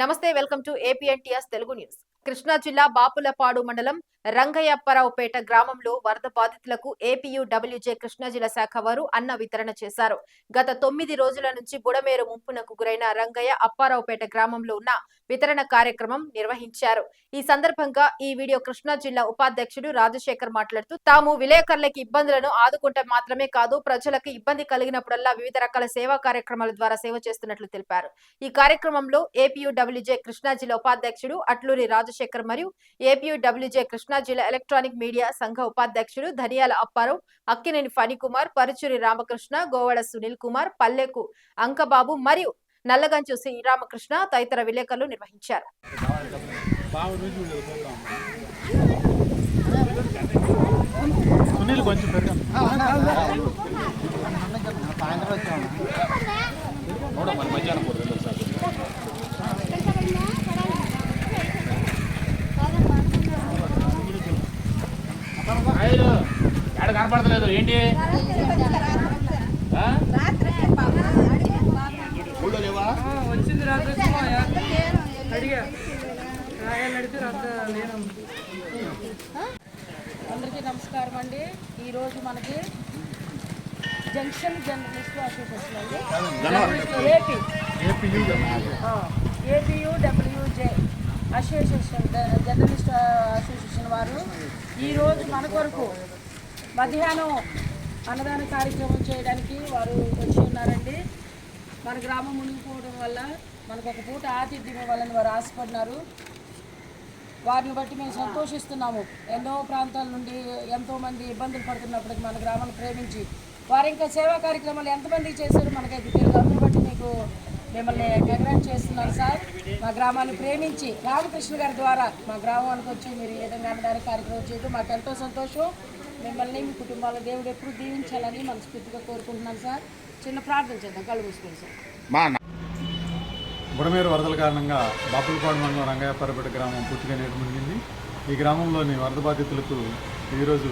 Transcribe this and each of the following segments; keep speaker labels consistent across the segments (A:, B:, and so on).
A: నమస్తే welcome to APNTS Telugu news. Krishna జిల్లా బాపులపాడు మండలం రంగయ్యప్పారావుపేట గ్రామంలో వరద బాధితులకు ఏపీయూడబ్ల్యూజే కృష్ణా జిల్లా శాఖ వారు అన్న వితరణ చేశారు. గత తొమ్మిది రోజుల నుంచి బుడమేరు ముంపునకు గురైన రంగయ్య అప్పారావుపేట గ్రామంలో ఉన్న వితరణ కార్యక్రమం నిర్వహించారు. ఈ సందర్భంగా ఈ వీడియో కృష్ణా జిల్లా ఉపాధ్యక్షుడు రాజశేఖర్ మాట్లాడుతూ తాము విలేకరులకి ఇబ్బందులను ఆదుకుంటే మాత్రమే కాదు ప్రజలకు ఇబ్బంది కలిగినప్పుడల్లా వివిధ రకాల సేవా కార్యక్రమాల ద్వారా సేవ చేస్తున్నట్లు తెలిపారు. ఈ కార్యక్రమంలో ఏపీయూడబ్ల్యూజే కృష్ణా జిల్లా ఉపాధ్యక్షుడు అట్లూరి రాజశేఖర్ మరియు ఏపీయూడబ్ల్యూజే కృష్ణ కృష్ణా జిల్లా ఎలక్ట్రానిక్ మీడియా సంఘ ఉపాధ్యక్షుడు ధనియాల అప్పారావు అక్కినేని ఫణికుమార్ పరుచూరి రామకృష్ణ గోవడ సునీల్ కుమార్ పల్లెకు అంకబాబు మరియు నల్లగంచు శ్రీరామకృష్ణ తదితర విలేకరులు నిర్వహించారు
B: కొంచెం కనపడతలేదు. ఏంటి? ఆ? ఊళ్ళో లేవా?
C: వచ్చింది రాత్రి అడిగా. రాత్రి అందరికీ నమస్కారం అండి. ఈరోజు మనకి జంక్షన్ జర్నలిస్ట్ అసోసియేషన్ అండి AP. APU WJ association journalist association వారు. ఈరోజు మన కొరకు మధ్యాహ్నం అన్నదాన కార్యక్రమం చేయడానికి వారు వచ్చి ఉన్నారండి. మన గ్రామం మునిగిపోవడం వల్ల మనకు ఒక పూట ఆతిథ్యం ఇవ్వాలని వారు ఆశపడినారు. వారిని బట్టి మేము సంతోషిస్తున్నాము. ఎన్నో ప్రాంతాల నుండి ఎంతోమంది ఇబ్బందులు పడుతున్నప్పటికీ మన గ్రామాన్ని ప్రేమించి వారు ఇంకా సేవా కార్యక్రమాలు ఎంతమందికి చేశారు మనకైతే తెలియదు. అందుని బట్టి మీకు మిమ్మల్ని కంగ్రాట్ చేస్తున్నాను సార్. మా గ్రామాన్ని ప్రేమించి రామకృష్ణ గారి ద్వారా మా గ్రామానికి వచ్చి మీరు ఈ విధంగా కార్యక్రమం చేయడం మాకు ఎంతో సంతోషం. మిమ్మల్ని మీ కుటుంబాల దేవుడు ఎప్పుడు దీవించాలని మనస్ఫూర్తిగా కోరుకుంటున్నాను సార్. చిన్న ప్రార్థన చేద్దాం. కళ్ళు మూసుకోండి సార్.
B: మా
D: బుడమేరు వరదల కారణంగా బాపులపాడు మండలం రంగయ్యపరపేట గ్రామం పూర్తిగా నీట మునిగింది. ఈ గ్రామంలోని వరద బాధితులకు ఈరోజు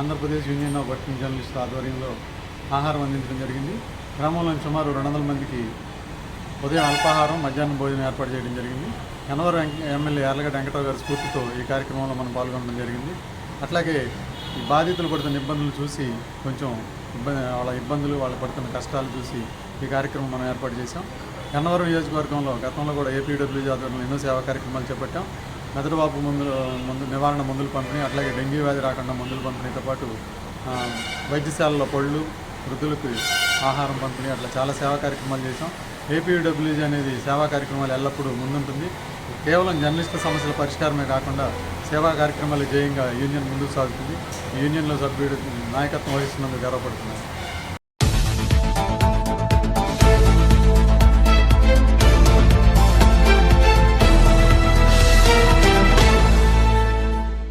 D: Andhra Pradesh union of working journalist ఆధ్వర్యంలో ఆహారం అందించడం జరిగింది. గ్రామంలోని సుమారు రెండు వందల మందికి ఉదయం అల్పాహారం మధ్యాహ్నం భోజనం ఏర్పాటు చేయడం జరిగింది. కనవరం ఎమ్మెల్యే యార్లగడ్డ వెంకటరావు గారి స్ఫూర్తితో ఈ కార్యక్రమంలో మనం పాల్గొనడం జరిగింది. అట్లాగే ఈ బాధితులు పడుతున్న ఇబ్బందులు చూసి కొంచెం ఇబ్బంది వాళ్ళ ఇబ్బందులు వాళ్ళు పడుతున్న కష్టాలు చూసి ఈ కార్యక్రమం మనం ఏర్పాటు చేశాం. గన్నవరం నియోజకవర్గంలో గతంలో కూడా ఏపీడబ్ల్యూజీ ఆధ్వర్యంలో ఎన్నో సేవా కార్యక్రమాలు చేపట్టాం. మెదడువాపు మందులు మందు నివారణ మందులు పంపిణీ అట్లాగే డెంగ్యూ వ్యాధి రాకుండా మందులు పంపిణీతో పాటు వైద్యశాలలో పళ్ళు వృద్ధులకు ఆహారం పంపిణీ అట్లా చాలా సేవా కార్యక్రమాలు చేసాం ఏపీడబ్ల్యూజీ అనేది సేవా కార్యక్రమాలు ఎల్లప్పుడూ ముందుంటుంది. కేవలం జర్నలిస్టుల సమస్యల పరిష్కారమే కాకుండా సేవా కార్యక్రమాలు జయంగా యూనియన్ ముందుకు సాగుతుంది. ఈ యూనియన్లో సభ్యుడు నాయకత్వం వహిస్తున్నందుకు గర్వపడుతున్నాను.